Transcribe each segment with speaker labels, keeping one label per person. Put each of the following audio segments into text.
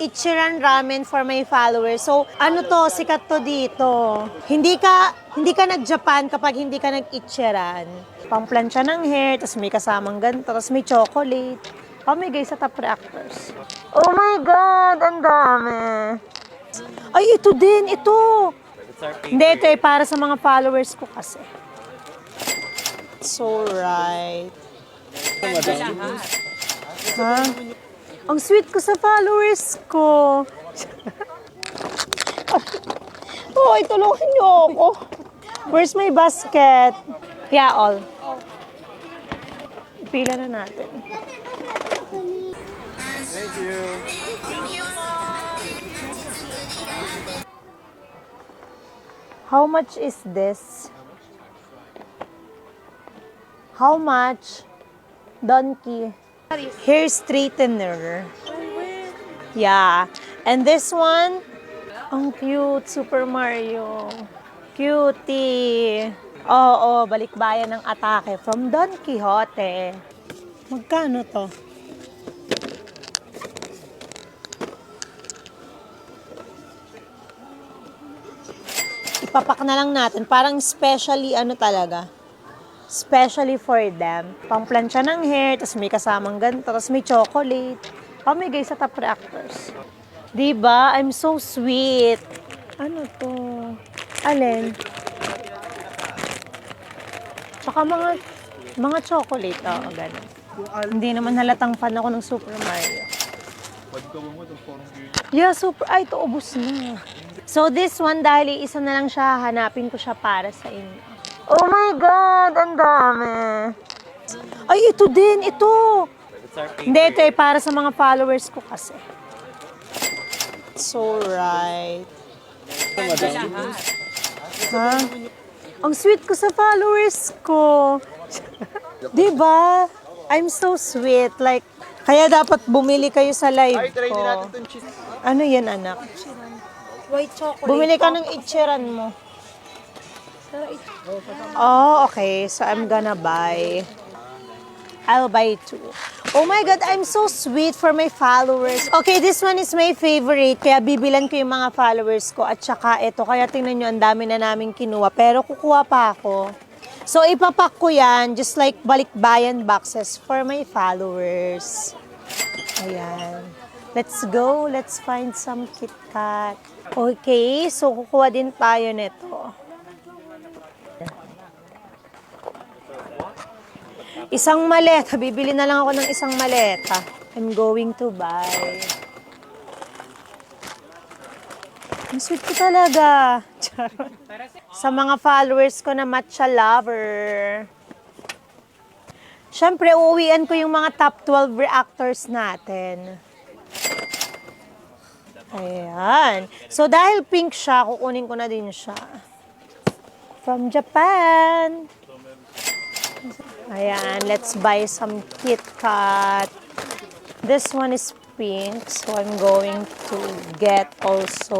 Speaker 1: Ichiran Ramen for my followers. So, ano to, sikat to dito. Hindi ka, hindi ka nag-Japan kapag hindi ka nag-Ichiran. Pamplansya ng hair, tapos may kasamang ganito, tapos may chocolate. Pamigay sa top reactors. Oh my God, ang dami. Ay, ito din, ito. Hindi, ito ay para sa mga followers ko kasi. So right. Ha? Ang sweet ko sa followers ko. Hoy, tulungan niyo ako. Where's my basket? Yeah, all. Pila na natin.
Speaker 2: Thank you.
Speaker 1: How much is this? How much? Donkey. Hair straightener. Yeah. And this one? Ang cute. Super Mario. Cutie. Oo, balikbayan ng atake from Don Quixote. Magkano to? Ipapak na lang natin. Parang specially ano talaga. Specially for them. Pamplansya ng hair, tapos may kasamang ganito, tapos may chocolate. Pamigay sa top reactors. Diba? I'm so sweet. Ano to? Alin? Tsaka mga mga chocolate. Oo, ganun. Hindi naman halatang fan ako ng Super Mario. Yeah, super. Ay, ito, ubos na. So, this one, dahil isa na lang siya, hanapin ko siya para sa inyo. Oh my God! Ang dami! Ay, ito din! Ito! Hindi, ito ay para sa mga followers ko kasi. So right. Ha? Ang sweet ko sa followers ko. 'Di ba? I'm so sweet. Like, kaya dapat bumili kayo sa live
Speaker 2: Ay, try din
Speaker 1: ko.
Speaker 2: natin itong cheese.
Speaker 1: Ano yan, anak?
Speaker 3: White chocolate.
Speaker 1: Bumili ka ng ichiran mo. Oh, okay. So, I'm gonna buy. I'll buy two. Oh my God, I'm so sweet for my followers. Okay, this one is my favorite. Kaya bibilan ko yung mga followers ko. At saka ito, kaya tingnan nyo, ang dami na namin kinuha. Pero kukuha pa ako. So, ipapak ko yan, just like balikbayan boxes for my followers. Ayan. Let's go. Let's find some KitKat. Okay, so kukuha din tayo nito. Isang maleta. Bibili na lang ako ng isang maleta. I'm going to buy. Ang sweet ko talaga. Sa mga followers ko na matcha lover. Siyempre, uuwian ko yung mga top 12 reactors natin. Ayan. So, dahil pink siya, kukunin ko na din siya. From Japan. Ayan, let's buy some Kit Kat. This one is pink, so I'm going to get also.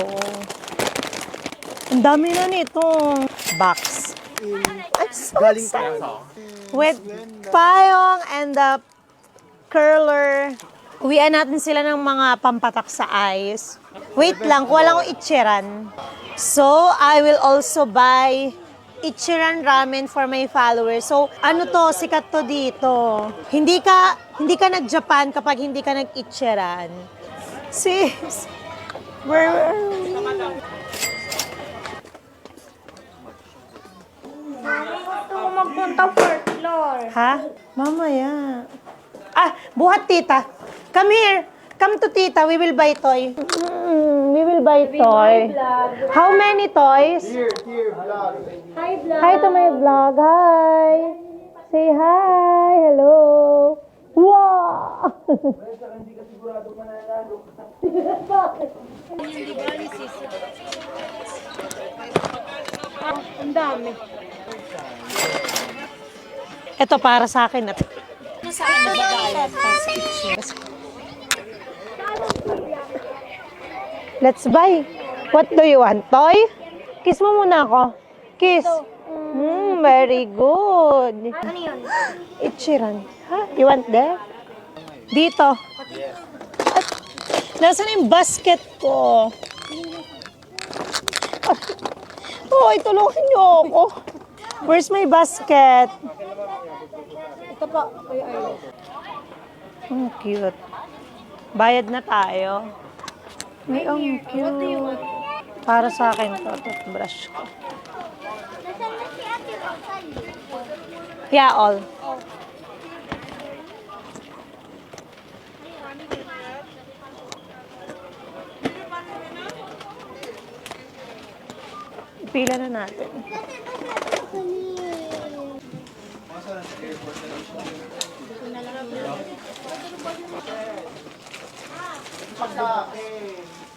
Speaker 1: Ang dami na nitong box. I'm so
Speaker 2: Galing
Speaker 1: excited. With payong and the curler. Uwian natin sila ng mga pampatak sa eyes. Wait lang, kuha lang akong ichiran. So, I will also buy Ichiran ramen for my followers. So, ano to, sikat to dito. Hindi ka, hindi ka nag-Japan kapag hindi ka nag-Ichiran. Sis, where, are we?
Speaker 3: Gusto ko magpunta fourth floor.
Speaker 1: Ha? Mamaya. Ah, buhat tita. Come here. Come to tita. We will buy toy. Buy toy. How many toys?
Speaker 2: Here, here, vlog.
Speaker 3: Hi, vlog.
Speaker 1: Hi to my vlog. Hi. Say hi. Hello. Wow!
Speaker 3: Ang dami.
Speaker 1: Ito para sa akin na to.
Speaker 3: Saan na ba
Speaker 1: Let's buy. What do you want? Toy? Kiss mo muna ako. Kiss. Mm, very good.
Speaker 3: Ano yun?
Speaker 1: Ichiran. Ha? You want that? Dito. Nasaan yung basket ko? Hoy, tulungan niyo ako. Where's my basket?
Speaker 3: Ito ay.
Speaker 1: Ang cute. Bayad na tayo. May ang cute. Para sa akin to, toothbrush ko. Yeah, all. Pila na natin.
Speaker 2: Sa akin.